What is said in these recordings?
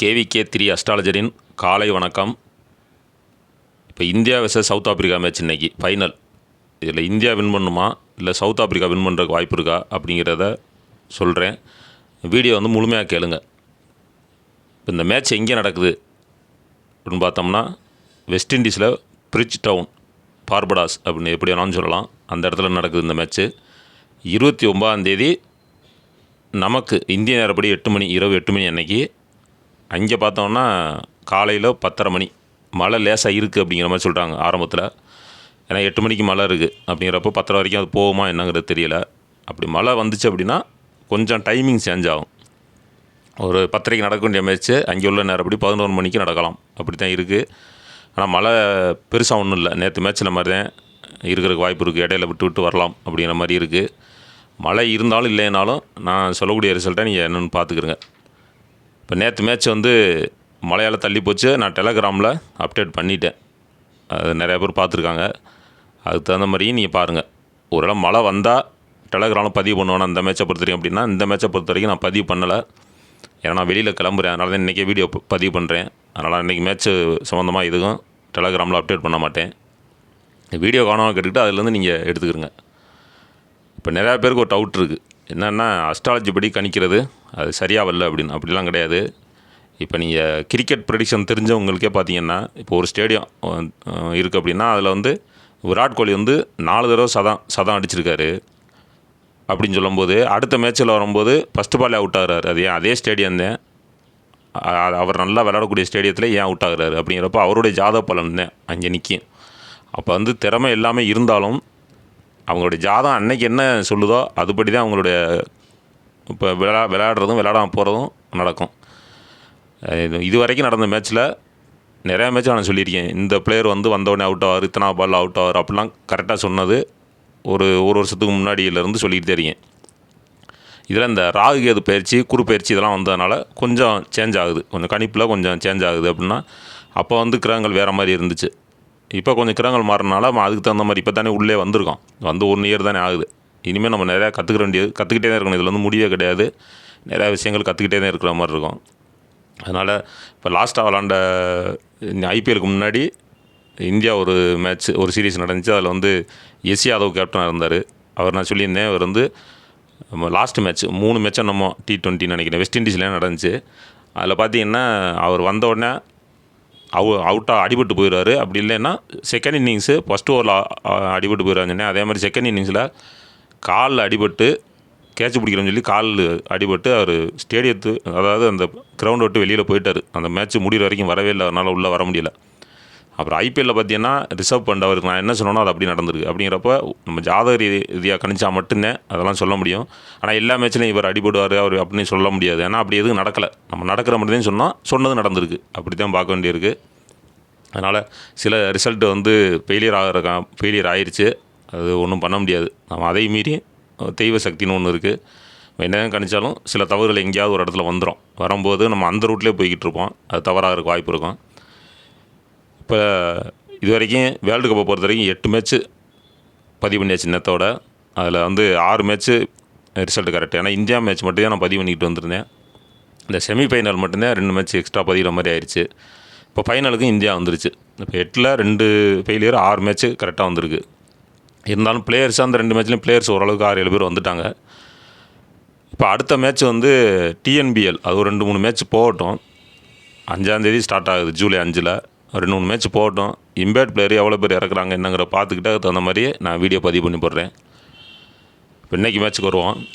KVK three அஸ்ட்ராலஜரின் காலை வணக்கம். இப்போ India vs south Africa match இன்னைக்கு ஃபைனல் இதில் இந்தியா வின் பண்ணுமா? இல்லை சவுத் ஆப்பிரிக்கா வின் பண்ணுறதுக்கு வாய்ப்பு இருக்கா? அப்படிங்கிறத சொல்கிறேன் வீடியோ வந்து முழுமையாக கேளுங்க. இப்போ இந்த மேட்ச் எங்கே நடக்குது அப்படின்னு பார்த்தோம்னா வெஸ்ட் இண்டீஸில் பிரிட்ஜ் டவுன் பார்படாஸ் அப்படின்னு எப்படி வேணாலும் சொல்லலாம். அந்த இடத்துல நடக்குது இந்த மேட்ச்சு இருபத்தி ஒம்பதாம் தேதி நமக்கு இந்திய நேரப்படி எட்டு மணி இரவு எட்டு மணி அன்னைக்கு அங்கே பார்த்தோம்னா காலையில் பத்தரை மணி. மழை லேசாக இருக்குது அப்படிங்கிற மாதிரி சொல்கிறாங்க ஆரம்பத்தில். ஏன்னா எட்டு மணிக்கு மழை இருக்குது அப்படிங்கிறப்போ பத்தரை வரைக்கும் அது போகுமா என்னங்கிறது தெரியல. அப்படி மழை வந்துச்சு அப்படின்னா கொஞ்சம் டைமிங் சேஞ்ச் ஆகும். ஒரு பத்தரைக்கு நடக்க வேண்டிய மேட்ச்சு அங்கே உள்ள நேரப்படி பதினோரு மணிக்கு நடக்கலாம். அப்படி தான் இருக்குது ஆனால் மழை பெருசாக ஒன்றும் இல்லை. நேற்று மேட்ச்சில் மாதிரி தான் இருக்கிறதுக்கு வாய்ப்பு இருக்குது இடையில விட்டு விட்டு வரலாம் அப்படிங்கிற மாதிரி இருக்குது மழை இருந்தாலும் இல்லைனாலும் நான் சொல்லக்கூடிய ரிசல்ட்டை நீங்கள் என்னென்னு பார்த்துக்கிறங்க. இப்போ நேற்று மேட்ச் வந்து மழையால் தள்ளி போச்சு. நான் டெலகிராமில் அப்டேட் பண்ணிட்டேன். அது நிறையா பேர் பார்த்துருக்காங்க. அதுக்கு தகுந்த மாதிரியும் நீங்கள் பாருங்கள் ஒருவேளை மழை வந்தால் டெலகிராமில் பதிவு பண்ணுவேன். அந்த மேட்சை பொறுத்த வரைக்கும் அப்படின்னா இந்த மேட்சை பொறுத்த வரைக்கும் நான் பதிவு பண்ணலை. ஏன்னா நான் வெளியில் கிளம்புறேன். அதனால தான் இன்றைக்கே வீடியோ பதிவு பண்ணுறேன் அதனால் இன்றைக்கி மேட்ச்சு சம்மந்தமாக இதுக்கும் டெலகிராமில் அப்டேட் பண்ண மாட்டேன். வீடியோ காணாமல் கேட்டுக்கிட்டு அதுலேருந்து நீங்கள் எடுத்துக்கிறங்க. இப்போ நிறையா பேருக்கு ஒரு டவுட் இருக்குது என்னென்னா அஸ்ட்ராலஜி படி கணிக்கிறது அது சரியாக வரல அப்படின்னு. அப்படிலாம் கிடையாது. இப்போ நீங்கள் கிரிக்கெட் ப்ரெடிக்ஷன் தெரிஞ்சவங்களுக்கே பார்த்தீங்கன்னா இப்போ ஒரு ஸ்டேடியம் இருக்குது அப்படின்னா அதில் வந்து விராட் கோலி வந்து நாலு தடவை சதம் சதம் அடிச்சிருக்காரு. அப்படின்னு சொல்லும்போது அடுத்த மேட்ச்சில் வரும்போது ஃபஸ்ட்டு பாலே அவுட் ஆகுறாரு. அது ஏன் அதே ஸ்டேடியம் தான்? அவர் நல்லா விளையாடக்கூடிய ஸ்டேடியத்தில் ஏன் அவுட் ஆகுறாரு? அப்படிங்கிறப்ப அவருடைய ஜாதக பலன் தான் அங்கே நிற்கும் அப்போ வந்து திறமை எல்லாமே இருந்தாலும் அவங்களுடைய ஜாதகம் அன்னைக்கு என்ன சொல்லுதோ அதுபடி தான் அவங்களுடைய இப்போ விளையா விளையாடுறதும் விளையாடாமல் போகிறதும் நடக்கும். இது- இது வரைக்கும் நடந்த மேட்ச்சில் நிறையா மேட்ச் நான் சொல்லியிருக்கேன். இந்த பிளேயர் வந்து வந்தோடனே அவுட் ஆவார் இத்தனா பால் அவுட் ஆவார் அப்படிலாம் கரெக்டாக சொன்னது ஒரு ஒரு வருஷத்துக்கு முன்னாடியிலேருந்து சொல்லிட்டு இருக்கேன். இதில் இந்த ராகு கேது பயிற்சி குறு பயிற்சி இதெல்லாம் வந்ததுனால கொஞ்சம் சேஞ்ச் ஆகுது. கொஞ்சம் கணிப்பில் கொஞ்சம் சேஞ்ச் ஆகுது அப்படின்னா அப்போ வந்து கிரகங்கள் வேறு மாதிரி இருந்துச்சு. இப்போ கொஞ்சம் கிரகங்கள் மாறினால அதுக்கு தகுந்த மாதிரி இப்போ தானே உள்ளே வந்திருக்கோம். வந்து ஒன் இயர் தானே ஆகுது. இனிமேல் நம்ம நிறையா கற்றுக்கிற வேண்டியது கற்றுக்கிட்டே தான் இருக்கணும். இதில் வந்து முடிவே கிடையாது. நிறையா விஷயங்கள் கற்றுக்கிட்டே தான் இருக்கிற மாதிரி இருக்கும். அதனால் இப்போ லாஸ்ட்டாக விளாண்ட ஐபிஎலுக்கு முன்னாடி இந்தியா ஒரு மேட்ச் ஒரு சீரிஸ் நடந்துச்சு. அதில் வந்து எஸ் யாதவ் கேப்டனாக இருந்தார். அவர் நான் சொல்லியிருந்தேன். அவர் வந்து லாஸ்ட் மேட்ச் மூணு மேட்சும் நம்ம டி டுவெண்ட்டி நினைக்கிறேன். வெஸ்ட் இண்டீஸ்லேயே நடந்துச்சு. அதில் பார்த்தீங்கன்னா அவர் வந்த உடனே அவு அவுட்டாக அடிபட்டு போயிடுவார். அப்படி இல்லைன்னா செகண்ட் இன்னிங்ஸு ஃபஸ்ட் ஓவரில் அடிபட்டு போயிடுவாங்க அதே மாதிரி செகண்ட் இன்னிங்ஸில் காலில் அடிபட்டு கேட்ச் பிடிக்கிறோன்னு சொல்லி காலில் அடிபட்டு அவர் ஸ்டேடியத்து அதாவது அந்த கிரவுண்ட் விட்டு வெளியில் போயிட்டார். அந்த மேட்ச் முடிகிற வரைக்கும் வரவே இல்லை. அதனால் உள்ளே வர முடியல. அப்புறம் ஐபிஎல்லில் பார்த்தீங்கன்னா ரிசர்வ் பண்ண அவருக்கு நான் என்ன சொன்னனோ அது அப்படி நடந்திருக்கு. அப்படிங்கிறப்ப நம்ம ஜாதக ரீதியாக கணிச்சா மட்டும்தான் அதெல்லாம் சொல்ல முடியும். ஆனால் எல்லா மேட்ச்லையும் இவர் அடிபடுவார் அவர் அப்படின்னு சொல்ல முடியாது. ஏன்னா அப்படி எதுவும் நடக்கலை. நம்ம நடக்கிற மட்டும்தான் சொன்னால் சொன்னது நடந்திருக்கு. அப்படி தான் பார்க்க வேண்டியிருக்கு. அதனால் சில ரிசல்ட் வந்து ஃபெயிலியர் ஆகிறக்கா ஃபெயிலியர் ஆயிடுச்சு அது ஒன்றும் பண்ண முடியாது. நம்ம அதை மீறி தெய்வ சக்தின்னு ஒன்று இருக்குது என்ன கணிச்சாலும் சில தவறுகள் எங்கேயாவது ஒரு இடத்துல வந்துடும் வரும்போது நம்ம அந்த ரூட்லேயே போய்கிட்டு இருப்போம். அது தவறாகிறதுக்கு வாய்ப்பு இருக்கும். இப்போ இது வரைக்கும் வேர்ல்டு கப்பை பொறுத்த வரைக்கும் எட்டு மேட்ச்சு பதிவு பண்ணியாச்சு நேத்தோட அதில் வந்து ஆறு மேட்ச்சு ரிசல்ட் கரெக்ட் ஏன்னா இந்தியா மேட்ச் மட்டும் தான் நான் பதிவு பண்ணிக்கிட்டு வந்திருந்தேன். இந்த செமிஃபைனல் மட்டும்தான் ரெண்டு மேட்ச் எக்ஸ்ட்ரா பதிகிற மாதிரி ஆயிடுச்சு இப்போ ஃபைனலுக்கும் இந்தியா வந்துருச்சு. இப்போ எட்டில் ரெண்டு ஃபெயிலியர் ஆறு மேட்ச்சு கரெக்டாக வந்திருக்கு. இருந்தாலும் பிளேயர்ஸ் அந்த ரெண்டு மேட்ச்லேயும் பிளேயர்ஸ் ஓரளவுக்கு ஆறு ஏழு பேர் வந்துட்டாங்க. இப்போ அடுத்த மேட்ச் வந்து டிஎன்பிஎல் அது ஒரு ரெண்டு மூணு மேட்ச் போகட்டும். அஞ்சாந்தேதி ஸ்டார்ட் ஆகுது ஜூலை அஞ்சில். ரெண்டு மூணு மேட்ச் போகட்டும். இம்பேக்ட் பிளேயர் எவ்வளோ பேர் இறக்குறாங்க என்னங்கிற பார்த்துக்கிட்டு அதுக்கு தகுந்த மாதிரியே நான் வீடியோ பதிவு பண்ணி போடுறேன். இப்போ இன்னைக்கு மேட்ச்சுக்கு வருவோம்.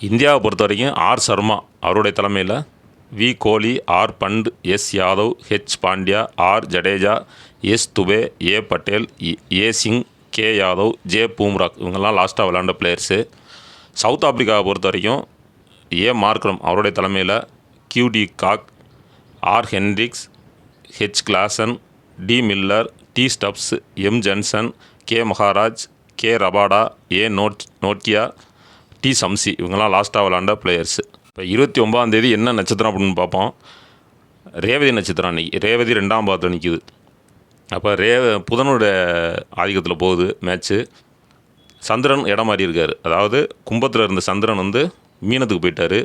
இந்தியாவை பொறுத்த வரைக்கும் ஆர் சர்மா அவருடைய தலைமையில் V Kohli R Pant S Yadav H Pandya R Jadeja S Dube A Patel E- A Singh K Yadav J Bumrah இவங்கெல்லாம் லாஸ்ட்டாக விளாண்ட பிளேயர்ஸு சவுத் ஆப்பிரிக்காவை பொறுத்த வரைக்கும் ஏ மார்க்ரம் அவருடைய தலைமையில் Q D Kock R Hendricks H Klaasen D Miller T Stubbs M Jansen K Maharaj K Rabada A note நோக்கியா T Shamsi இவங்கெல்லாம் லாஸ்ட்டாக விளாண்ட பிளேயர்ஸு இப்போ இருபத்தி ஒம்பதாம் தேதி என்ன நட்சத்திரம் அப்படின்னு பார்ப்போம். ரேவதி நட்சத்திரம் அன்னைக்கு ரேவதி ரெண்டாம் பாதத்தில் நிற்கிது அப்போ ரே புதனோட ஆதிக்கத்தில் போகுது மேட்ச்சு சந்திரன் இடம் மாறி இருக்கார். அதாவது கும்பத்தில் இருந்த சந்திரன் வந்து மீனத்துக்கு போயிட்டார்.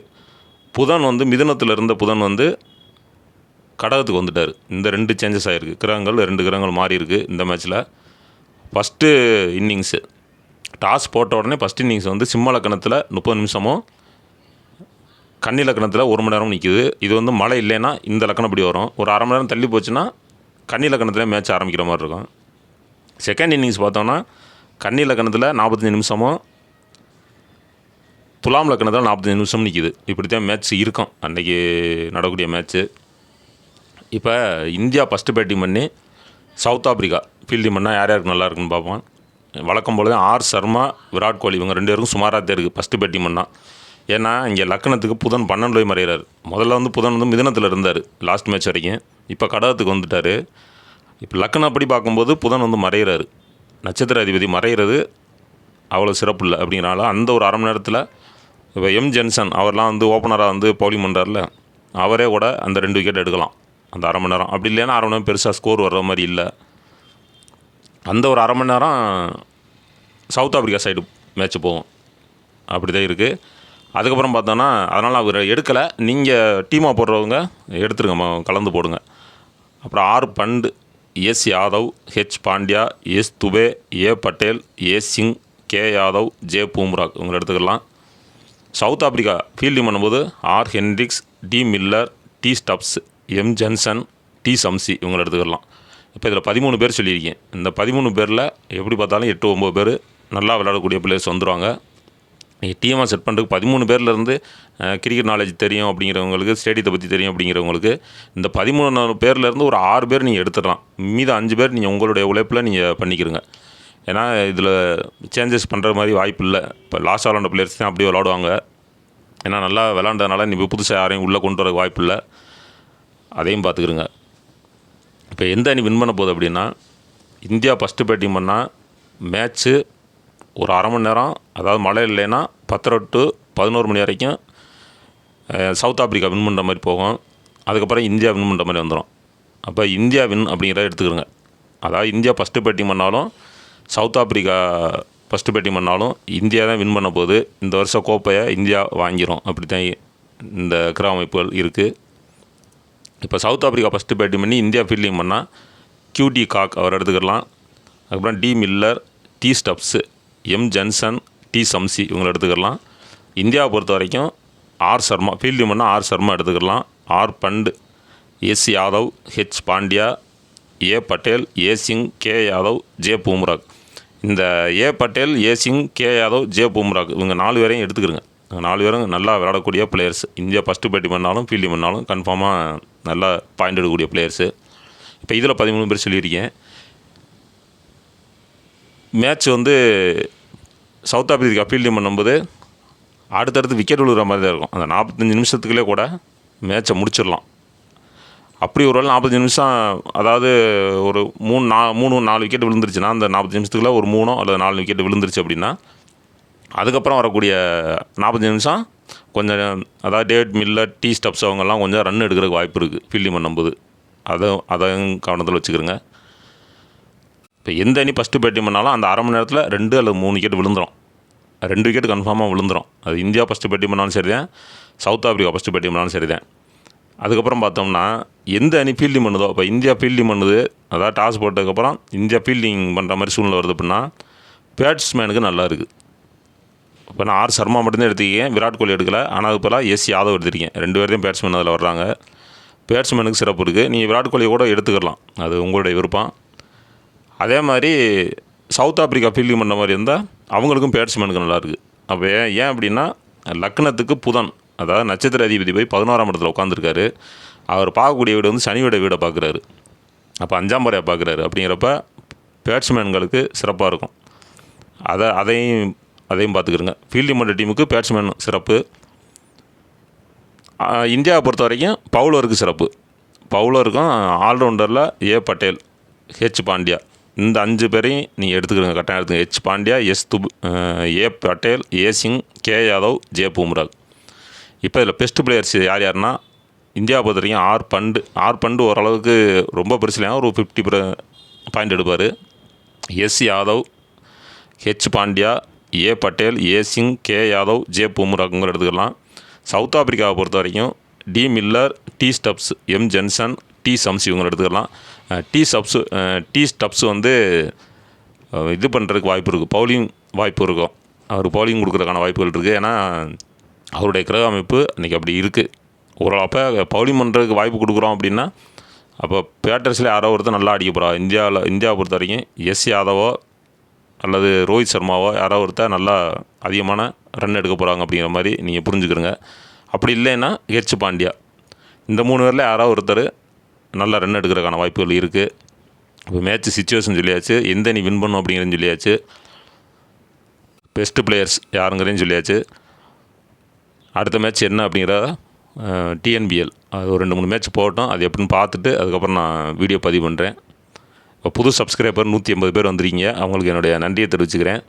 புதன் வந்து மிதுனத்தில் இருந்த புதன் வந்து கடகத்துக்கு வந்துட்டார். இந்த ரெண்டு சேஞ்சஸ் ஆகிருக்கு கிரகங்கள் ரெண்டு கிரகங்கள் மாறி இருக்கு இந்த மேட்ச்சில் ஃபஸ்ட்டு இன்னிங்ஸு டாஸ் போட்ட உடனே ஃபஸ்ட் இன்னிங்ஸ் வந்து சிம்ம லக்கணத்தில் முப்பது நிமிஷமும் கன்னி லக்கணத்தில் ஒரு மணி நேரம் நிற்கிது இது வந்து மழை இல்லைன்னா இந்த லக்கணம் இப்படி வரும். ஒரு அரை மணி நேரம் தள்ளி போச்சுன்னா கன்னி லக்கணத்தில் மேட்ச் ஆரம்பிக்கிற மாதிரி இருக்கும். செகண்ட் இன்னிங்ஸ் பார்த்தோன்னா கன்னி லக்கணத்தில் நாற்பத்தஞ்சு நிமிஷமும் துலாம் லக்கணத்தில் நாற்பத்தஞ்சு நிமிஷம் நிற்கிது இப்படி தான் மேட்ச் இருக்கும். அன்றைக்கி நடக்கூடிய மேட்ச்சு இப்போ இந்தியா ஃபஸ்ட்டு பேட்டிங் பண்ணி சவுத் ஆப்பிரிக்கா ஃபீல்டிங் பண்ணால் யார் யாருக்கு நல்லா இருக்குன்னு பார்ப்போம். வழக்கம் போல தான் ஆர் சர்மா விராட் கோலி இவங்க ரெண்டு பேருக்கும் சுமாராக தான் இருக்குது ஃபஸ்ட்டு பேட்டிங் பண்ணால் ஏன்னா இங்கே லக்கணத்துக்கு புதன் பன்னெண்டு போய் மறைகிறார். முதல்ல வந்து புதன் வந்து மிதனத்தில் இருந்தார் லாஸ்ட் மேட்ச் வரைக்கும். இப்போ கடகத்துக்கு வந்துட்டார். இப்போ லக்கணம் அப்படி பார்க்கும்போது புதன் வந்து மறைகிறாரு நட்சத்திர அதிபதி மறைகிறது அவ்வளோ சிறப்பு இல்லை அப்படிங்கிறனால அந்த ஒரு அரை மணி நேரத்தில் இப்போ எம் ஜென்சன் அவர்லாம் வந்து ஓப்பனராக வந்து பவுலிங் பண்ணுறாருல அவரே கூட அந்த ரெண்டு விக்கெட் எடுக்கலாம். அந்த அரை மணி நேரம். அப்படி இல்லைன்னா அரை மணி நேரம் பெருசாக ஸ்கோர் வர்ற மாதிரி இல்லை. அந்த ஒரு அரை மணி நேரம் சவுத் ஆப்பிரிக்கா சைடு மேட்ச் போகும் அப்படி தான் இருக்குது அதுக்கப்புறம் பார்த்தோன்னா அதனால் அவர் எடுக்கலை. நீங்கள் டீமாக போடுறவங்க எடுத்துருங்க கலந்து போடுங்க. அப்புறம் R Pant S Yadav H Pandya S Dube A Patel A Singh K Yadav J Bumrah இவங்களை எடுத்துக்கலாம். சவுத் ஆப்பிரிக்கா ஃபீல்டிங் பண்ணும்போது R Hendricks D Miller T Stubbs M Jansen T Shamsi இவங்களை எடுத்துக்கலாம். இப்போ இதில் பதிமூணு பேர் சொல்லியிருக்கேன். இந்த பதிமூணு பேரில் எப்படி பார்த்தாலும் எட்டு ஒம்பது பேர் நல்லா விளையாடக்கூடிய பிளேயர்ஸ் வந்துடுவாங்க நீங்கள் டீமாக செட் பண்ணுறதுக்கு பதிமூணு பேர்லேருந்து கிரிக்கெட் நாலேஜ் தெரியும் அப்படிங்கிறவங்களுக்கு ஸ்டேடியத்தை பற்றி தெரியும் அப்படிங்கிறவங்களுக்கு இந்த பதிமூணு பேர்லேருந்து ஒரு ஆறு பேர் நீங்கள் எடுத்துடலாம். மீத அஞ்சு பேர் நீங்கள் உங்களுடைய உழைப்பில் நீங்கள் பண்ணிக்கிறங்க ஏன்னா இதில் சேஞ்சஸ் பண்ணுற மாதிரி வாய்ப்பு இல்லை. இப்போ லாஸ்ட் விளாண்ட பிளேயர்ஸ் தான் அப்படியே விளாடுவாங்க. ஏன்னா நல்லா விளாண்டதுனால நீ புதுசாக யாரையும் உள்ளே கொண்டு வர வாய்ப்பு இல்லை. அதையும் பார்த்துக்கிருங்க. இப்போ எந்த அணி வின் பண்ண போகுது அப்படின்னா இந்தியா ஃபஸ்ட்டு பேட்டிங் பண்ணால் மேட்ச்சு ஒரு அரை மணி நேரம் அதாவது மழை இல்லைன்னா பத்தரை டு பதினோரு மணி வரைக்கும் சவுத் ஆப்பிரிக்கா வின் பண்ணுற மாதிரி போகும். அதுக்கப்புறம் இந்தியா வின் பண்ணுற மாதிரி வந்துடும் அப்போ இந்தியா வின் அப்படிங்கிறத எடுத்துக்கிறோங்க அதாவது இந்தியா ஃபஸ்ட்டு பேட்டிங் பண்ணாலும் சவுத் ஆப்பிரிக்கா ஃபஸ்ட்டு பேட்டிங் பண்ணாலும் இந்தியா தான் வின் பண்ண போகுது. இந்த வருஷம் கோப்பையை இந்தியா வாங்கிடும் அப்படி தான் இந்த கிரக அமைப்புகள் இருக்குது இப்போ சவுத் ஆப்ரிக்கா ஃபஸ்ட்டு பேட்டிங் பண்ணி இந்தியா ஃபீல்டிங் பண்ணால் கியூடி காக் அவர் எடுத்துக்கலாம். அதுக்கப்புறம் D Miller T Stubbs M Jansen T Shamsi இவங்களை எடுத்துக்கலாம். இந்தியாவை பொறுத்த வரைக்கும் ஆர் சர்மா ஃபீல்டிங் பண்ணால் ஆர் சர்மா எடுத்துக்கலாம். R Pant S Yadav H Pandya A Patel A Singh K Yadav J Bumrah. இந்த A Patel A Singh K Yadav J Bumrah இவங்க நாலு பேரையும் எடுத்துக்கிறங்க நாலு பேரும் நல்லா விளையாடக்கூடிய பிளேயர்ஸ் இந்தியா ஃபஸ்ட்டு பேட்டி பண்ணாலும் ஃபீல்டிங் பண்ணாலும் கன்ஃபார்மாக நல்லா பாயிண்ட் எடுக்கக்கூடிய பிளேயர்ஸு இப்போ இதில் பதிமூணு பேர் சொல்லியிருக்கேன். மேட்ச் வந்து சவுத் ஆப்பிரிக்கா ஃபீல்டிங் பண்ணும்போது அடுத்தடுத்து விக்கெட் விழுகிற மாதிரி தான் இருக்கும். அந்த நாற்பத்தஞ்சு நிமிஷத்துக்குள்ளே கூட மேட்சை முடிச்சிடலாம். அப்படி ஒரு வேளை நாற்பத்தஞ்சு நிமிஷம் அதாவது ஒரு மூணு நா மூணு நாலு விக்கெட் விழுந்துருச்சுன்னா அந்த நாற்பத்தஞ்சு நிமிஷத்துக்குள்ள ஒரு மூணோ அல்லது நாலு விக்கெட் விழுந்துருச்சு அப்படின்னா அதுக்கப்புறம் வரக்கூடிய நாற்பத்தஞ்சு நிமிஷம் கொஞ்சம் அதாவது டேவிட் மில்லர் டீ ஸ்டப்ஸ் அவங்கெல்லாம் கொஞ்சம் ரன் எடுக்கிறதுக்கு வாய்ப்பு இருக்குது ஃபீல்டிங் பண்ணும்போது. அதை அதையும் கவனத்தில் வச்சுக்கிறேங்க. இப்போ எந்த அணி ஃபஸ்ட்டு பேட்டிங் பண்ணாலும் அந்த அரை மணி நேரத்தில் ரெண்டு அல்லது மூணு விக்கெட் விழுந்துரும். ரெண்டு விக்கெட் கன்ஃபார்மாக விழுந்துரும். அது இந்தியா ஃபஸ்ட்டு பேட்டிங் பண்ணாலும் சரி தான் சவுத் ஆஃப்ரிக்கா ஃபஸ்ட்டு பேட்டிங் பண்ணாலும் சரி தான் அதுக்கப்புறம் பார்த்தோம்னா எந்த அணி ஃபீல்டிங் பண்ணுதோ இப்போ இந்தியா ஃபீல்டிங் பண்ணுது அதாவது டாஸ் போட்டதுக்கப்புறம் இந்தியா ஃபீல்டிங் பண்ணுற மாதிரி சூழ்நிலை வருது அப்படின்னா பேட்ஸ்மேனுக்கு நல்லா இருக்குது இப்போ நான் ஆர் சர்மா மட்டும்தான் எடுத்துக்கேன் விராட் கோலி எடுக்கல. ஆனால் அது போல் எஸ் யாதவ் எடுத்திருக்கேன். ரெண்டு பேர்த்தையும் பேட்ஸ்மேன் அதில் வர்றாங்க. பேட்ஸ்மேனுக்கு சிறப்பு இருக்குது நீங்கள் விராட் கோலியை கூட எடுத்துக்கலாம். அது உங்களுடைய விருப்பம். அதே மாதிரி சவுத் ஆப்பிரிக்கா ஃபீல்டிங் பண்ண மாதிரி இருந்தால் அவங்களுக்கும் பேட்ஸ்மேனுக்கு நல்லாயிருக்கு அப்போ ஏன் ஏன் அப்படின்னா லக்னத்துக்கு புதன் அதாவது நட்சத்திர அதிபதி போய் பதினோராம் இடத்துல உட்காந்துருக்காரு அவர் பார்க்கக்கூடிய வீடு வந்து சனியோட வீடை பார்க்குறாரு. அப்போ அஞ்சாம் முறையை பார்க்குறாரு. அப்படிங்கிறப்ப பேட்ஸ்மேன்களுக்கு சிறப்பாக இருக்கும். அதை அதையும் அதையும் பார்த்துக்கிறங்க ஃபீல்டிங் பண்ணுற டீமுக்கு பேட்ஸ்மேன் சிறப்பு. இந்தியாவை பொறுத்த வரைக்கும் பவுலருக்கு சிறப்பு. பவுலருக்கும் ஆல்ரவுண்டரில் ஏ பட்டேல் ஹெச் பாண்டியா. இந்த அஞ்சு பேரையும் நீங்கள் எடுத்துக்கிறங்க கட்டாயம் எடுத்துங்க H Pandya S Dube A Patel A Singh K Yadav J Bumrah இப்போ இதில் பெஸ்ட் பிளேயர்ஸ் யார் யாருன்னா இந்தியா பொறுத்த வரைக்கும் ஆர் பண்டு ஆர் பண்டு ஓரளவுக்கு ரொம்ப பெருசுலையாக ஒரு ஃபிஃப்டி பாயிண்ட் எடுப்பார். S Yadav H Pandya A Patel A Singh K Yadav J பூம்ராக்குங்கிற எடுத்துக்கலாம். சவுத் ஆப்பிரிக்காவை பொறுத்த வரைக்கும் D Miller T Stubbs M Jansen T Shamsi இவங்களை எடுத்துக்கலாம். டீ ஸ்டப்ஸ் டீ ஸ்டப்ஸு வந்து இது பண்ணுறதுக்கு வாய்ப்பு இருக்குது பவுலிங் வாய்ப்பு இருக்கும். அவர் பவுலிங் கொடுக்குறதுக்கான வாய்ப்புகள் இருக்குது ஏன்னா அவருடைய கிரக அமைப்பு அன்றைக்கி அப்படி இருக்குது ஒரு பவுலிங் பண்ணுறதுக்கு வாய்ப்பு கொடுக்குறோம் அப்படின்னா அப்போ பேட்டர்ஸில் யாரோ ஒருத்தர் நல்லா அடிக்க போகிறா இந்தியாவில் இந்தியாவை பொறுத்த வரைக்கும் எஸ் யாதவோ அல்லது ரோஹித் சர்மாவோ யாரோ ஒருத்தர் நல்லா அதிகமான ரன் எடுக்க போகிறாங்க அப்படிங்கிற மாதிரி நீங்கள் புரிஞ்சுக்கிறங்க. அப்படி இல்லைன்னா ஹெச் பாண்டியா. இந்த மூணு பேரில் யாரோ ஒருத்தர் நல்லா ரன் எடுக்கிறதுக்கான வாய்ப்புகள் இருக்குது இப்போ மேட்ச் சுச்சுவேஷன் சொல்லியாச்சு எந்த நீ வின் பண்ணும் அப்படிங்கிறது சொல்லியாச்சு. பெஸ்ட்டு பிளேயர்ஸ் யாருங்கிறதையும் சொல்லியாச்சு. அடுத்த மேட்ச் என்ன அப்படிங்கிறத டிஎன்பிஎல் அது ஒரு ரெண்டு மூணு மேட்ச் போகட்டும் அது எப்படின்னு பார்த்துட்டு அதுக்கப்புறம் நான் வீடியோ பதிவு பண்ணுறேன் இப்போ புது சப்ஸ்கிரைபர் நூற்றி எண்பது பேர் வந்துருக்கீங்க. அவங்களுக்கு என்னுடைய நன்றியை தெரிவிச்சுக்கிறேன்.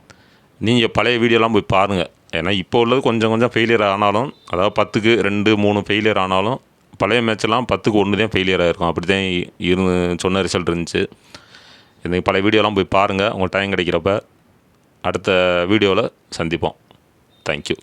நீங்கள் பழைய வீடியோலாம் போய் பாருங்கள் ஏன்னா இப்போ உள்ளது கொஞ்சம் கொஞ்சம் ஃபெயிலியர் ஆனாலும் அதாவது பத்துக்கு ரெண்டு மூணு ஃபெயிலியர் ஆனாலும் பழைய மேட்செல்லாம் பத்துக்கு ஒன்று தான் ஃபெயிலியர் ஆகிருக்கும் அப்படி தான் இருந்து சொன்ன ரிசல்ட் இருந்துச்சு. இந்த பழைய வீடியோலாம் போய் பாருங்கள் உங்கள் டைம் கிடைக்கிறப்ப அடுத்த வீடியோவில் சந்திப்போம். தேங்க்யூ